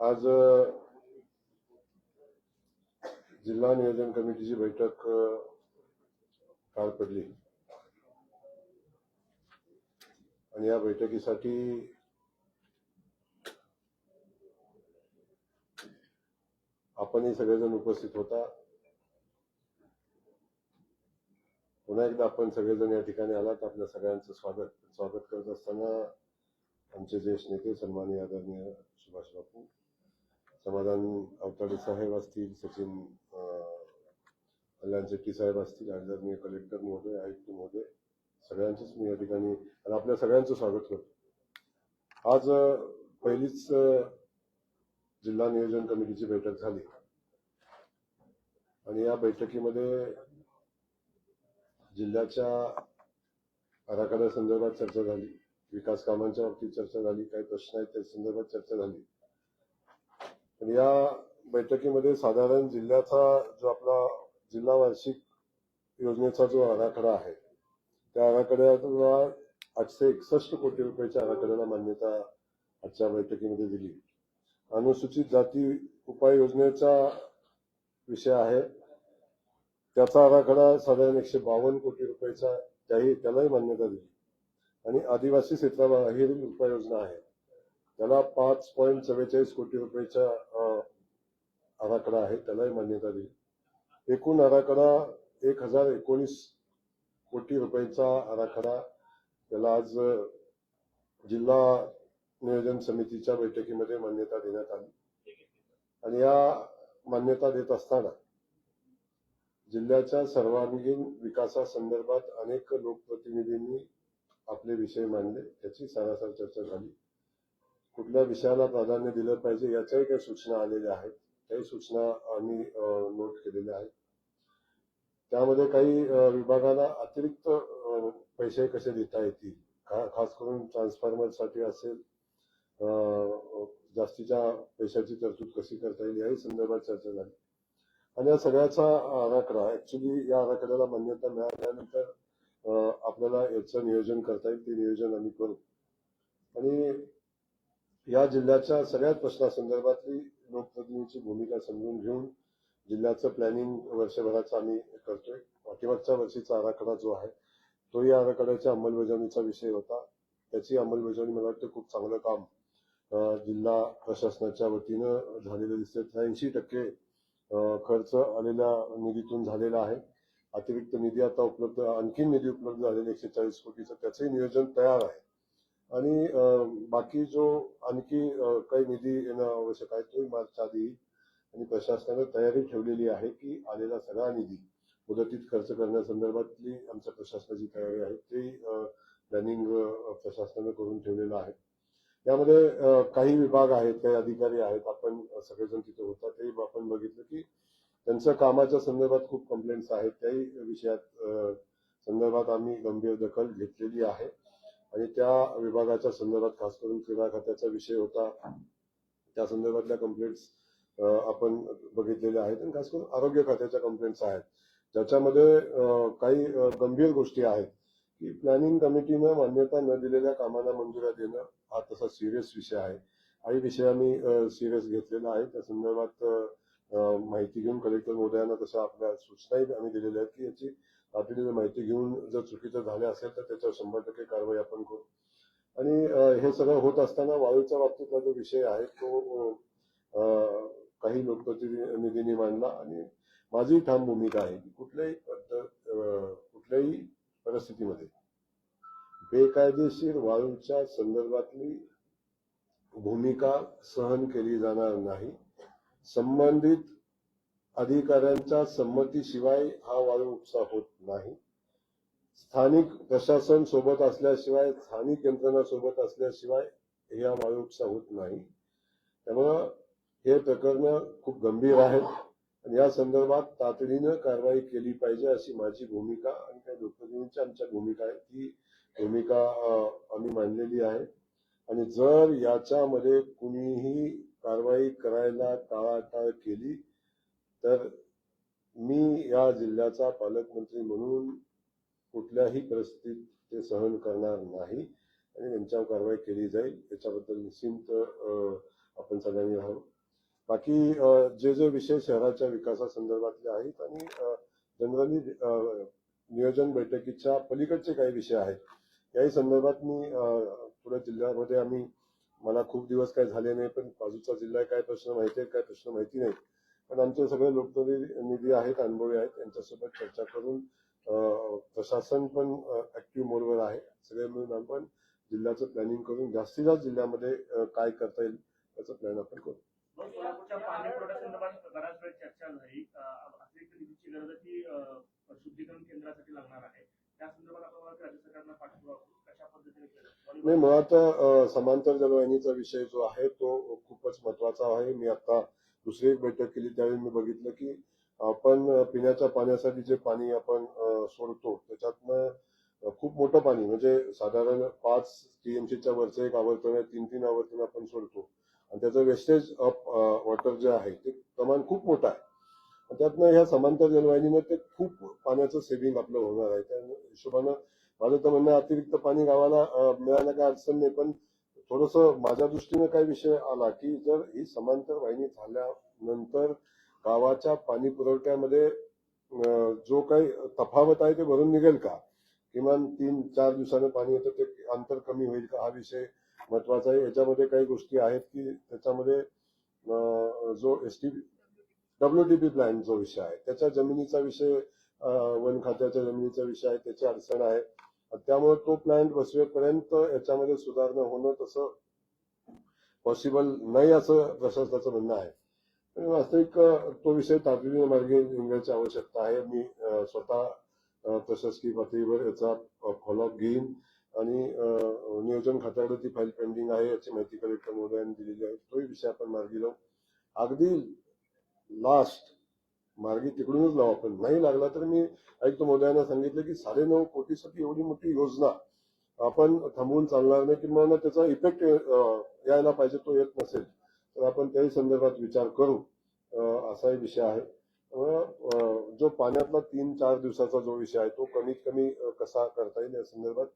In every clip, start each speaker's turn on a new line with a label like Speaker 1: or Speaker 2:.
Speaker 1: आज जिल्हा नियोजन कमिटीची बैठक पार पडली. आणि या बैठकीसाठी आपणही सगळेजण उपस्थित होता. पुन्हा एकदा आपण सगळेजण या ठिकाणी आलात. आपल्या सगळ्यांचं स्वागत. स्वागत करत असताना आमचे ज्येष्ठ नेते सन्माननीय आदरणीय सुभाष बापू समाधान अवताडे साहेब असतील सचिन कल्याण शेट्टी साहेब असतील आदरणीय कलेक्टर महोदय आयुक्त महोदय सगळ्यांचंच मी या ठिकाणी आणि आपल्या सगळ्यांचं स्वागत करतो. आज पहिलीच जिल्हा नियोजन कमिटीची बैठक झाली. आणि या बैठकीमध्ये जिल्ह्याच्या आराखड्या संदर्भात चर्चा झाली विकास कामांच्या बाबतीत चर्चा झाली काही प्रश्न आहेत त्या संदर्भात चर्चा झाली. आणि या बैठकीमध्ये साधारण जिल्ह्याचा जो आपला जिल्हा वार्षिक योजनेचा जो आराखडा आहे त्या आराखड्याला आठशे एकसष्ट कोटी रुपयाच्या आराखड्याला मान्यता आजच्या बैठकीमध्ये दिली. अनुसूचित जाती उपाययोजनेचा विषय आहे. त्याचा आराखडा साधारण एकशे बावन्न कोटी रुपयाचा त्याही त्यालाही मान्यता दिली. आणि आदिवासी क्षेत्राबाहेर उपाययोजना आहे. त्याला पाच पॉईंट चव्वेचाळीस कोटी रुपयाचा आराखडा आहे त्यालाही मान्यता दिली एकूण आराखडा एक हजार एकोणीस कोटी रुपयाचा आराखडा त्याला आज जिल्हा नियोजन समितीच्या बैठकीमध्ये मान्यता देण्यात आली. आणि या मान्यता देत असताना जिल्ह्याच्या सर्वांगीण विकासासंदर्भात अनेक लोकप्रतिनिधींनी आपले विषय मांडले त्याची सरासर चर्चा झाली. कुठल्या विषयाला प्राधान्य दिलं पाहिजे याच्याही काही सूचना आलेल्या आहेत. काही सूचना आम्ही नोट केलेल्या आहेत. त्यामध्ये काही विभागाला अतिरिक्त पैसे कसे देता येतील? खा- खास करून ट्रान्सफॉर्मरसाठी असेल जास्तीच्या पैशाची तरतूद कशी करता येईल याही संदर्भात चर्चा झाली. आणि या सगळ्याचा आराखडा ऍक्च्युली या आराखड्याला मान्यता मिळाल्यानंतर आपल्याला याचं नियोजन करता येईल ते नियोजन आम्ही करू. आणि या जिल्ह्याच्या सगळ्याच प्रश्नासंदर्भातली लोकप्रतिनिधीची भूमिका समजून घेऊन जिल्ह्याचं प्लॅनिंग वर्षभराचं आम्ही करतोय. पाठीमागच्या वर्षीचा आराखडा जो आहे तो या आराखड्याच्या अंमलबजावणीचा विषय होता. त्याची अंमलबजावणी मला वाटतं खूप चांगलं काम जिल्हा प्रशासनाच्या वतीनं झालेलं दिसतं त्र्याऐंशी टक्के खर्च आलेल्या निधीतून झालेला आहे. अतिरिक्त निधी आता उपलब्ध आणखी निधी उपलब्ध झालेला एकशे चाळीस कोटीचं त्याचंही नियोजन तयार आहे. आणि बाकी जो आणखी काही निधी येणं आवश्यक आहे तोही मार्च आधी आणि प्रशासनाने तयारी ठेवलेली आहे की आलेला सगळा निधी मुदतीत खर्च करण्यासंदर्भातली आमच्या प्रशासनाची तयारी आहे ते प्लॅनिंग प्रशासनाने करून ठेवलेलं आहे. यामध्ये काही विभाग आहेत काही अधिकारी आहेत आपण सगळेजण तिथे होता तेही आपण बघितलं की त्यांच्या कामाच्या संदर्भात खूप कंप्लेंट्स आहेत त्याही विषयात संदर्भात आम्ही गंभीर दखल घेतलेली आहे. आणि त्या विभागाच्या संदर्भात खास करून क्रीडा खात्याचा विषय होता. त्या संदर्भातल्या कंप्लेंट्स आपण बघितलेल्या आहेत आणि खास करून आरोग्य खात्याच्या कंप्लेंट्स आहेत. ज्याच्यामध्ये काही गंभीर गोष्टी आहेत की प्लॅनिंग कमिटीनं मान्यता न दिलेल्या कामांना मंजुऱ्या देणं हा तसा सिरियस विषय आहे. काही विषय आम्ही सिरियस घेतलेला आहे. त्या संदर्भात माहिती घेऊन कलेक्टर महोदयांना तशा आपल्या सूचनाही आम्ही दिलेल्या आहेत की याची तातडीने माहिती घेऊन जर चुकीचं झालं असेल तर त्याच्यावर शंभर टक्के कारवाई आपण करू. आणि हे सगळं होत असताना वाळूच्या बाबतीतला जो विषय आहे तो अं, काही लोकप्रतिनिधींनी मांडला आणि माझी ठाम भूमिका आहे की कुठल्याही पद्धत कुठल्याही परिस्थितीमध्ये बेकायदेशीर वाळूच्या संदर्भातली भूमिका सहन केली जाणार नाही. संबंधित अधिकाऱ्यांच्या संमतीशिवाय हा वाळू उपसा होत नाही. स्थानिक प्रशासन सोबत असल्याशिवाय स्थानिक यंत्रणा सोबत असल्याशिवाय या वाळू उपसा होत नाही. त्यामुळं हे प्रकरण खूप गंभीर आहेत. आणि या संदर्भात तातडीनं कारवाई केली पाहिजे अशी माझी भूमिका आणि काही लोकप्रतिनिधींची आमच्या भूमिका आहे. ती भूमिका आम्ही मांडलेली आहे. आणि जर याच्यामध्ये कुणीही कारवाई करायला टाळाटाळ केली तर मी या जिल्ह्याचा पालकमंत्री म्हणून कुठल्याही परिस्थितीत ते सहन करणार नाही. आणि त्यांच्यावर कारवाई केली जाईल. याच्याबद्दल निश्चिंत आपण सगळ्यांनी राहू बाकी जे जे विषय शहराच्या विकासासंदर्भातले आहेत आणि जनरली नियोजन बैठकीच्या पलीकडचे काही विषय आहेत. याही संदर्भात मी पुढे जिल्ह्यामध्ये आम्ही मला खूप दिवस काय झाले नाही पण बाजूचा जिल्हा आहे, काय प्रश्न माहिती आहे काय प्रश्न माहिती नाही. पण आमचे सगळे लोकप्रतिनिधी आहेत अनुभवी आहेत त्यांच्यासोबत चर्चा करून प्रशासन पण ऍक्टिव्ह मोडवर आहे. सगळे मिळून आपण जिल्ह्याचं प्लॅनिंग करून जास्तीत जास्त जिल्ह्यामध्ये काय करता येईल त्याचं प्लॅन आपण करू.
Speaker 2: मग सोलापूरच्या पाणी पुरवठ्यासंदर्भात बराच वेळ चर्चा झाली. अं, अशी एक निधीची गरज आहे ती अं, शुद्धीकरण केंद्रासाठी लागणार आहे. त्या संदर्भात आपण मला राज्य सरकारनं पाठपुरावा कशा पद्धतीने केलं?
Speaker 1: नाही मुळात समांतर जलवाहिनीचा विषय जो आहे तो खूपच महत्त्वाचा आहे. मी आता दुसरी एक बैठक केली त्यावेळी मी बघितलं की आपण पिण्याच्या पाण्यासाठी जे पाणी आपण सोडतो त्याच्यातनं खूप मोठं पाणी म्हणजे साधारण पाच टीएमसीच्या वरचं एक आवर्तन तीन तीन आवर्तन आपण सोडतो. आणि त्याचं वेस्टेज ऑफ वॉटर जे आहे ते प्रमाण खूप मोठं आहे. त्यातनं ह्या समांतर जलवाहिनीनं ते खूप पाण्याचं सेव्हिंग आपलं होणार आहे. त्या हिशोबानं माझं तर म्हणणं अतिरिक्त पाणी गावाला मिळायला काय अडचण नाही पण थोडस माझ्या दृष्टीने काही विषय आला की जर ही समांतर वाहिनी झाल्यानंतर गावाच्या पाणी पुरवठ्यामध्ये जो काही तफावत आहे ते भरून निघेल का? किमान तीन चार दिवसानं पाणी येतं ते अंतर कमी होईल का? हा विषय महत्त्वाचा आहे. याच्यामध्ये काही गोष्टी आहेत की त्याच्यामध्ये जो एस टी डब्ल्यूडीपी प्लॅन जो विषय आहे त्याच्या जमिनीचा विषय वन खात्याच्या जमिनीचा विषय आहे त्याची अडचण आहे. त्यामुळे तो प्लॅन बसवेपर्यंत याच्यामध्ये सुधारणा होणं तसं पॉसिबल नाही असं प्रशासनाचं म्हणणं आहे. वास्तविक तो विषय तातडीने मार्गे निघण्याची आवश्यकता आहे. मी स्वतः प्रशासकीय पातळीवर याचा फॉलोअप घेईन. आणि नियोजन खात्याकडे ती फाईल पेंडिंग आहे याची माहिती कलेक्टर महोदयांनी दिलेली आहे. तोही विषय आपण मार्गी लावू. अगदी लास्ट मार्गी तिकडूनच लावू आपण. नाही लागला तर मी आयुक्त महोदयांना सांगितलं की साडेनऊ कोटीसाठी एवढी मोठी योजना आपण थांबवून चालणार नाही किंवा त्याचा इफेक्ट यायला पाहिजे तो येत नसेल तर आपण त्याही संदर्भात विचार करू. असाही विषय आहे. जो पाण्यातला तीन चार दिवसाचा जो विषय आहे तो कमीत कमी कसा करता येईल या संदर्भात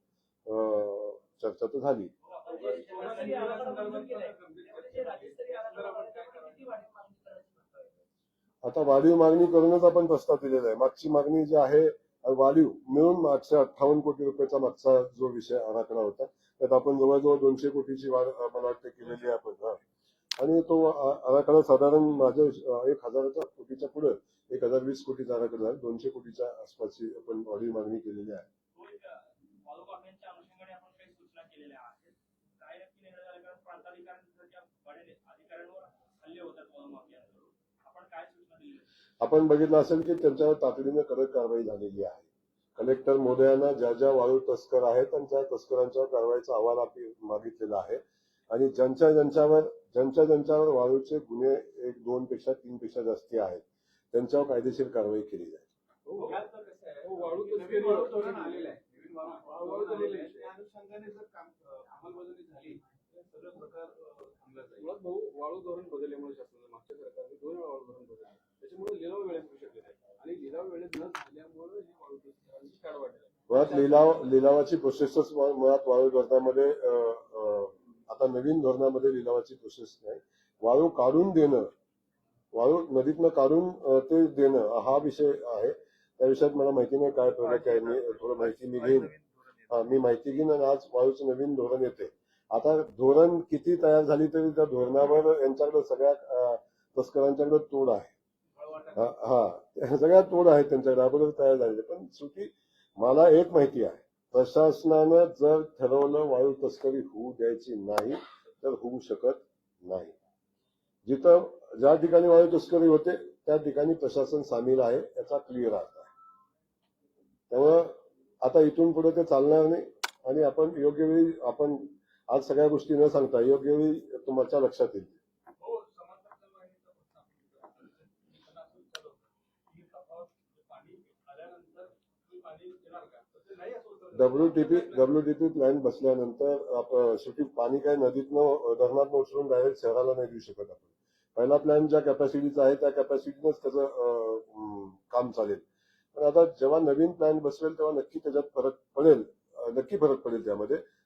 Speaker 1: चर्चा तर झाली. आता वाढीव मागणी करूनच आपण प्रस्ताव दिलेला आहे. मागची मागणी जी आहे वाढीव मिळून आठशे अठ्ठावन्न कोटी रुपयाचा मागचा जो विषय आराखडा होता त्यात आपण जवळजवळ दोनशे कोटीची वाढ मला वाटतं केलेली आहे आपण. आणि तो आराखडा साधारण माझ्या एक हजाराच्या कोटीच्या पुढे एक हजार वीस कोटीचा आराखडा आहे दोनशे कोटीच्या आसपासची आपण वाढीव मागणी केलेली आहे.
Speaker 2: वाळू हल्ले होतात आपण
Speaker 1: बघितलं असेल की त्यांच्यावर तातडीने कडक कारवाई झालेली आहे. कलेक्टर महोदयांना ज्या ज्या वाळू तस्कर आहेत त्यांच्या तस्करांच्यावर कारवाईचा अहवाल मागितलेला आहे. आणि ज्यांच्या ज्यांच्यावर ज्यांच्या ज्यांच्यावर वाळूचे गुन्हे एक दोन पेक्षा तीन पेक्षा जास्ती आहेत त्यांच्यावर कायदेशीर कारवाई केली जाईल.
Speaker 3: त्या अनुषंगाने जर अंमलबजावणी झाली तर सगळं प्रकार जाईल
Speaker 4: मुळात भाऊ वाळू धोरण बदलल्यामुळे शासनानं मागच्या सरकारने दोन वेळा वाळू धोरण बदलले. त्याच्यामुळे लिलाव वेळेत होऊ शकले नाही. आणि लिलाव वेळेत न झाल्यामुळे ही वाळू तस्करांची काढ वाढली.
Speaker 1: मुळात लिलाव लिलावाची प्रोसेसच मुळात वाळू धोरणामध्ये आता नवीन धोरणामध्ये लिलावाची प्रोसेस नाही. वाळू काढून देणं वाळू नदीतनं काढून ते देणं हा विषय आहे. त्या विषयात मला माहिती नाही काय प्रॉडक्ट आहे मी थोडं माहिती मी घेईन. हा, मी माहिती घेईन आणि आज वाळूचं नवीन धोरण येते. आता धोरण किती तयार झाली तरी त्या धोरणावर यांच्याकडे सगळ्या तस्करांच्याकडे तोड आहे. हा सगळ्या तोड आहे त्यांच्याकडे अगोदर तयार झालेले. पण शेवटी मला एक माहिती आहे. प्रशासनानं जर ठरवलं वायू तस्करी होऊ द्यायची नाही तर होऊ शकत नाही. जिथं ज्या ठिकाणी वायू तस्करी होते त्या ठिकाणी प्रशासन सामील आहे याचा क्लिअर अर्थ आहे. त्यामुळं आता इथून पुढे ते चालणार नाही आणि आपण योग्य वेळी आपण आज सगळ्या गोष्टी न सांगता योग्य वेळी तुमच्या लक्षात येईल
Speaker 3: W D P W D P आपण
Speaker 1: प्लॅन बसल्यानंतर शेवटी पाणी काय नदीतनं धरणात उचलून डायरेक्ट शहराला नाही देऊ शकत आपण. पहिला प्लॅन ज्या कॅपॅसिटीचा आहे त्या कॅपॅसिटीनच त्याचं काम चालेल. पण आता जेव्हा नवीन प्लॅन बसवेल तेव्हा नक्की त्याच्यात फरक पडेल. नक्की फरक पडेल त्यामध्ये.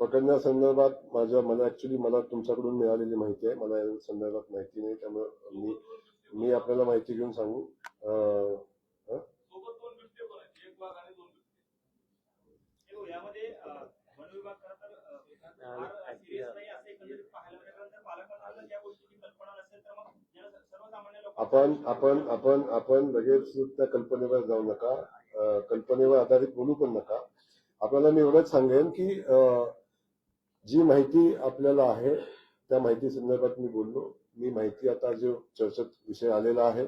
Speaker 1: पकडण्यासंदर्भात माझ्या मला ऍक्च्युली मला तुमच्याकडून मिळालेली माहिती आहे. मला या संदर्भात माहिती नाही त्यामुळे मी मी आपल्याला माहिती घेऊन सांगू. आपण आपण आपण आपण लगेच त्या कल्पनेवर जाऊ नका. कल्पनेवर आधारित बोलू पण नका. आपल्याला मी एवढंच सांगेन की जी माहिती आपल्याला आहे त्या माहिती संदर्भात मी बोललो. मी माहिती आता जो चर्चेत विषय आलेला आहे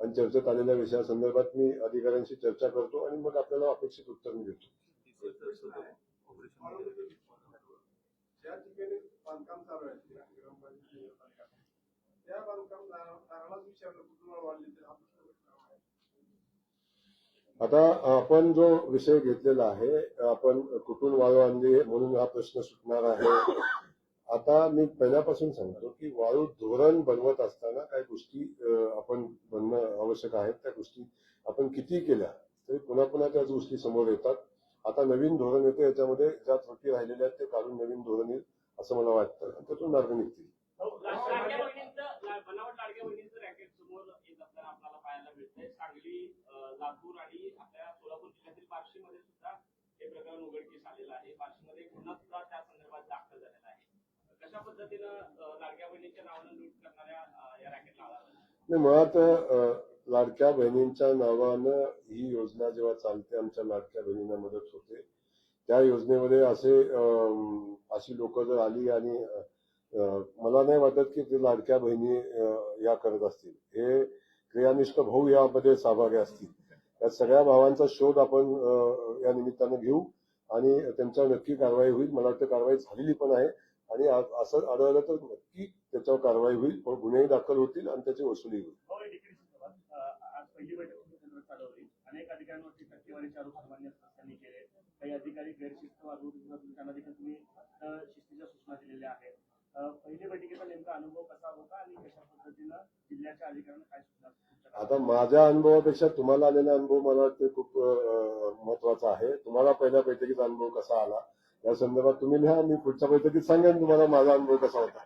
Speaker 1: आणि चर्चेत आलेल्या विषयासंदर्भात मी अधिकाऱ्यांशी चर्चा करतो आणि मग आपल्याला अपेक्षित उत्तर मी देतो.
Speaker 4: ज्या ठिकाणी बांधकाम चालू आहे त्या ग्रामपंचायत विचारलं कुठून
Speaker 1: आता आपण जो विषय घेतलेला आहे आपण कुठून वाळू आणली म्हणून हा प्रश्न सुटणार आहे. आता मी पहिल्यापासून सांगतो की वाळू धोरण बनवत असताना काही गोष्टी आपण बनणं आवश्यक आहेत. त्या गोष्टी आपण किती केल्या तरी पुन्हा पुन्हा त्याच गोष्टी समोर येतात. आता नवीन धोरण येतं याच्यामध्ये ज्या त्रुटी राहिलेल्या आहेत ते काढून नवीन धोरण येईल असं मला वाटतं. आणि त्यातून मार्ग निघतील.
Speaker 5: बनावट लातूर आणि आपल्या सोलापूर जिल्ह्यातील बार्शीमध्ये सुद्धा हे प्रकरण उघडकीस आलेलं आहे. बार्शीमध्ये एक गुन्हा सुद्धा त्या संदर्भात दाखल झालेला आहे. कशा पद्धतीनं लाडक्या बहिणीच्या नावानं लूट करणाऱ्या या रॅकेटला
Speaker 1: आला मुळात लाडक्या बहिणींच्या नावानं ही योजना जेव्हा चालते आमच्या लाडक्या बहिणींना मदत होते त्या योजनेमध्ये असे अशी लोक जर आली आणि मला नाही वाटत की ते लाडक्या बहिणी या करत असतील. हे क्रियानिष्ठ भाऊ यामध्ये सहभागी असतील. या सगळ्या भावांचा शोध आपण या निमित्तानं घेऊ आणि त्यांच्यावर नक्की कारवाई होईल. मला वाटतं कारवाई झालेली पण आहे आणि असं आढळलं तर नक्की त्याच्यावर कारवाई होईल. पण गुन्हेही दाखल होतील आणि त्याची वसुली होईल.
Speaker 2: काही अधिकारी गैरशिस्त वागणूक आज पहिली बैठक तुम्ही केंद्रात चालवली अनेक अधिकाऱ्यांवरती टक्केवारीचे आरोप सर्वांनी त्यांनी केले काही अधिकारी गैरशिस्त वागणूक दिसतात, त्यांना देखील तुम्ही अ, शिस्तीच्या सूचना दिलेल्या आहेत अ, पहिली बैठकीचा नेमका अनुभव कसा होता आणि कशा पद्धतीनं जिल्ह्याच्या अधिकाऱ्यांना काय सूचना तुमच्याकडे
Speaker 1: आता माझ्या अनुभवापेक्षा तुम्हाला आलेला अनुभव मला वाटते खूप महत्त्वाचा आहे. तुम्हाला पहिल्या बैठकीचा अनुभव कसा आला? या संदर्भात तुम्ही लिहा मी पुढच्या बैठकीत सांगेन तुम्हाला माझा अनुभव कसा होता.